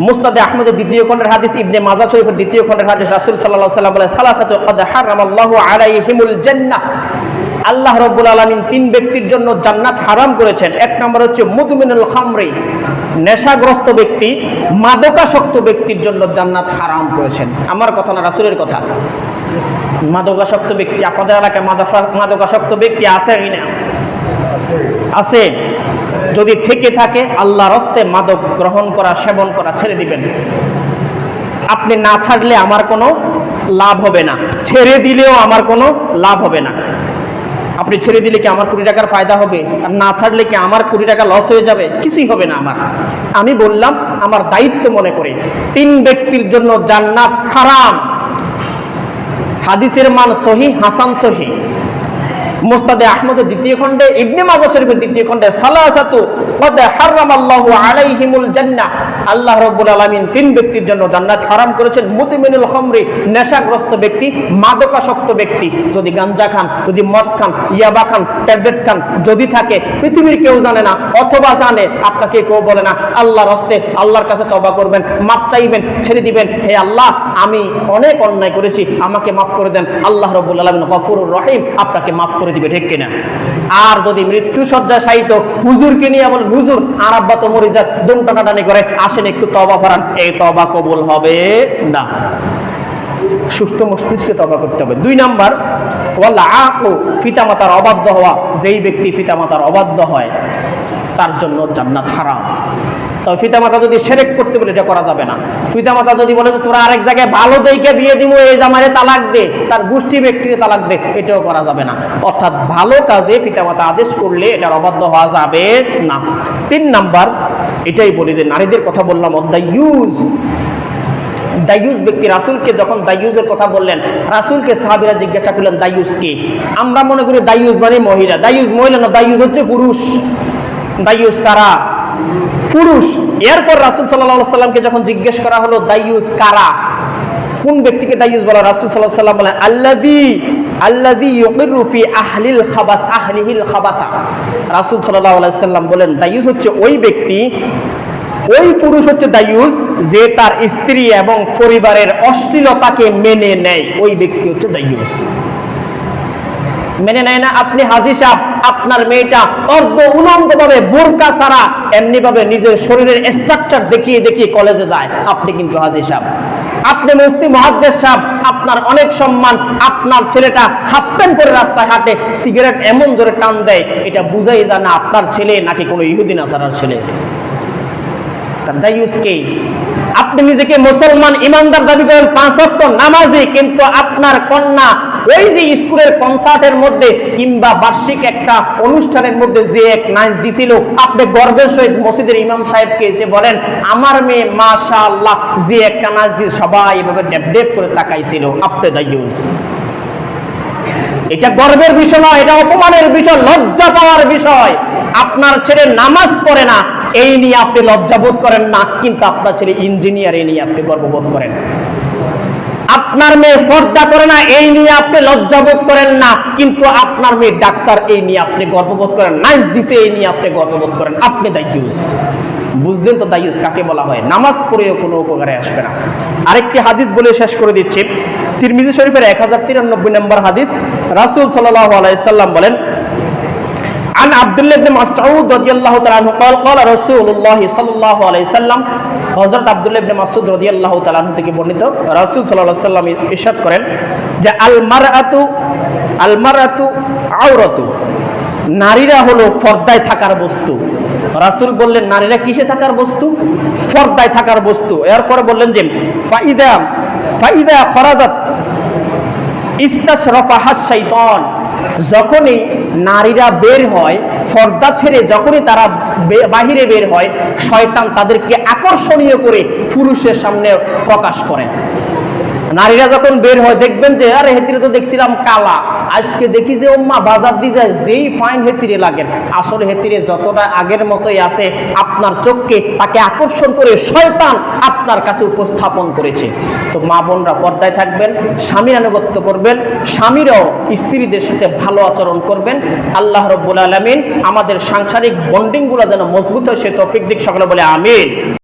মুস্তাদে আহমদের দ্বিতীয় খণ্ডের হাদিস, ইবনে মাজা শরীফের দ্বিতীয় খণ্ডের হাদিস, রাসূল সাল্লাল্লাহু আলাইহি ওয়াসাল্লাম বলেন, সালাসাতু কদ হারামাল্লাহু আল্লাহ রব্বুল আলামিন তিন ব্যক্তির জন্য জান্নাত হারাম করেছেন। এক নম্বর হচ্ছে মুদমিনুল খামরি, নেশাগ্রস্ত ব্যক্তি, মাদকাসক্ত ব্যক্তির জন্য জান্নাত হারাম করেছেন। আমার কথা না, রাসূলের কথা। মাদকাসক্ত ব্যক্তি, আপনাদের এলাকায় মাদকা- মাদকাসক্ত ব্যক্তি আছে কিনা? আছে। যদি থেকে থাকে, আল্লাহর হস্তে মাদক গ্রহণ করা, সেবন করা ছেড়ে দিবেন। আপনি না ছাড়লে আমার কোনো লাভ হবে না। ছেড়ে দিলেও আমার কোনো লাভ হবে না। আপনি ছেড়ে দিলে কি আমার কুড়ি টাকার ফায়দা হবে? আর না ছাড়লে কি আমার কুড়ি টাকা লস হয়ে যাবে? কিছুই হবে না আমার। আমি বললাম, আমার দায়িত্ব মনে করে, তিন ব্যক্তির জন্য জান্নাত হারাম। হাদিসের মান সহি, হাসান সহি। মুস্তাদে আহমদের দ্বিতীয় খণ্ডে ইবনে মাজা শরীফের দ্বিতীয় খণ্ডে সালাসাতু কদ হারামাল্লাহু আলাইহিমুল জান্নাহ। আল্লাহ রাব্বুল আলামিন তিন ব্যক্তির জন্য জান্নাত হারাম করেছেন। মুদমিনুল খামরি, নেশাগ্রস্ত ব্যক্তি, মাদকাসক্ত ব্যক্তি। যদি গাঞ্জা খান, যদি মদ খান, ইয়াবা খান, ট্যাবলেট খান, যদি থাকে, পৃথিবীর কেউ জানে না, অথবা জানে, আপনাকে কেউ বলে না, আল্লাহর হস্তে আল্লাহর কাছে তওবা করবেন, মাপ চাইবেন, ছেড়ে দিবেন, হে আল্লাহ, আমি অনেক অন্যায় করেছি, আমাকে মাফ করে দেন, আল্লাহ রব্বুল আলমিন গফুরুর রহিম আপনাকে মাফ করে দিবে, ঠিক কিনা? আর যদি মৃত্যু সজ্জা সাহিত হুজুরকে নিয়ে বলেন, হুজুর, আর আব্বা তো মরে যাক দুমটা করে, আসেন একটু তবা ফরান এই তবা কবুল হবে না। সুস্থ মস্তিষ্কে তবা করতে হবে। দুই নাম্বার ওয়াল্লা আকু পিতামাতার অবাধ্য হওয়া। যেই ব্যক্তি পিতামাতার অবাধ্য হয়, তার জন্য জান্নাত হারাম। তবে পিতামাতা যদি সেরেক করতে বলে, এটা করা যাবে না। পিতামাতা যদি বলে যে, তোরা আরেক জায়গায় ভালো দেখে বিয়ে দিব এই জামারে তালাক দে, তার গোষ্ঠী ব্যক্তিকে তালাক দে এটাও করা যাবে না। অর্থাৎ ভালো কাজে পিতামাতা আদেশ করলে এটার অবাধ্য হওয়া যাবে না। তিন নাম্বার, এটাই বলি যে, নারীদের কথা বললাম, অধ্যায় ইউজ। দায়ুস ব্যক্তি রাসুলকে যখন দায়ুসের কথা বললেন, রাসুলকে সাহাবিরা জিজ্ঞাসা করলেন, দায়ুস কে? আমরা মনে করি দায়ুস মানে মহিলা। দায়ুস মহিলা না, দায়ুস হচ্ছে পুরুষ। দায়ুস কারা? পুরুষ। এরপর রাসুল সাল্লাহ সাল্লামকে যখন জিজ্ঞেস করা হলো, দায়ুস কারা? কোন ব্যক্তিকে দায়ুস বলা রাসুল সাল্লাহ সাল্লাম বলেন আল্লাদি আল্লাদি ইউকিরু আহলিল খাবাস, আহলিহিল খাবাসা। রাসুল আলাইহি সাল্লাম বলেন, দায়ুস হচ্ছে ওই ব্যক্তি, ওই পুরুষ হচ্ছে দায়ুস যে তার স্ত্রী এবং পরিবারের অশ্লীলতাকে মেনে নেয়। ওই ব্যক্তি হচ্ছে দায়ুস। মেনে নেয় না? আপনি হাজি সাহেব আপনার মেয়েটা অর্ধ উলঙ্গ ভাবে বোরকা ছাড়া এমনি ভাবে নিজের শরীরের স্ট্রাকচার দেখিয়ে দেখিয়ে কলেজে যায়। আপনি কিন্তু হাজি সাহেব। আপনি মুফতি মহাদ্দেশ সাহেব, আপনার অনেক সম্মান। আপনার ছেলেটা হাফ প্যান্ট পরে রাস্তায় হাঁটে সিগারেট এমন জোরে টান দেয়, এটা বুঝাই যায় না আপনার ছেলে নাকি কোনো ইহুদিন আসারার ছেলে। আপনি নিজেকে মুসলমান ইমানদার দাবি করেন, পাঁচ নামাজি, কিন্তু আপনার কন্যা ওই যে স্কুলের কনসার্টের মধ্যে কিংবা বার্ষিক একটা অনুষ্ঠানের মধ্যে যে এক নাচ দিছিল, আপনি গর্বের সহিত মসজিদের ইমাম সাহেবকে এসে বলেন, আমার মেয়ে মাশাআল্লাহ যে একটা নাচ দিয়ে সবাই এভাবে ডেপ ডেপ করে তাকাইছিল। আপনি দায়ুস এটা গর্বের বিষয় নয়, এটা অপমানের বিষয়, লজ্জা পাওয়ার বিষয়। আপনার ছেলে নামাজ পড়ে না, এই নিয়ে আপনি লজ্জাবোধ করেন না, কিন্তু আপনার ছেলে ইঞ্জিনিয়ার, এই নিয়ে আপনি গর্ববোধ করেন। আপনার মেয়ে পর্দা করে না এই নিয়ে আপনি লজ্জাবোধ করেন না কিন্তু আপনার মেয়ে ডাক্তার এই নিয়ে আপনি গর্ববোধ করেন নাইস দিছে এই নিয়ে আপনি গর্ববোধ করেন আপনি দায়ুস বুঝলেন তো দায়ুস কাকে বলা হয় নামাজ পড়েও কোনো উপকারে আসবে না আরেকটি হাদিস বলে শেষ করে দিচ্ছি তিরমিজি শরীফের এক হাজার তিরানব্বই নম্বর হাদিস রাসূল সাল্লাল্লাহু আলাইহি সাল্লাম বলেন عن عبد الله بن مسعود رضي الله تعالى عنه قال قال رسول الله صلى الله عليه وسلم হযরত আব্দুল্লাহ ইবনে মাসউদ রাদিয়াল্লাহু তাআলা আনহু থেকে বর্ণিত রাসূল আলাইহি সাল্লাম ইরশাদ করেন যে আল মারআতু আল মারআতু আওরাতু। নারীরা হলো পর্দায় থাকার বস্তু। রাসূল বললেন, নারীরা কিসে থাকার বস্তু? পর্দায় থাকার বস্তু। এরপরে বললেন যে, ফাইদা ফাইদা খরাজাত ইস্তাশরাফাহা শাইতান যখনই নারীরা বের হয় পর্দা ছেড়ে যখনই তারা বাহিরে বের হয়, শয়তান তাদেরকে আকর্ষণীয় করে পুরুষের সামনে প্রকাশ করে। নারীরা যখন বের হয়, দেখবেন যে, আরে হেতিরে তো দেখছিলাম কালা। আজকে দেখি যে ওম্মা বাজার দিয়ে যায়, যেই ফাইন হেতিরে লাগেন আসলে হেতিরে যতটা আগের মতোই আছে, আপনার চোখকে তাকে আকর্ষণ করে শয়তান আপনার কাছে উপস্থাপন করেছে। তো মা বোনরা পর্দায় থাকবেন, স্বামীর আনুগত্য করবেন, স্বামীরাও স্ত্রীদের সাথে ভালো আচরণ করবেন। আল্লাহ রব্বুল আলমিন আমাদের সাংসারিক বন্ডিংগুলো যেন মজবুত হয়, সে তফিক দিক সকলে বলে আমিন।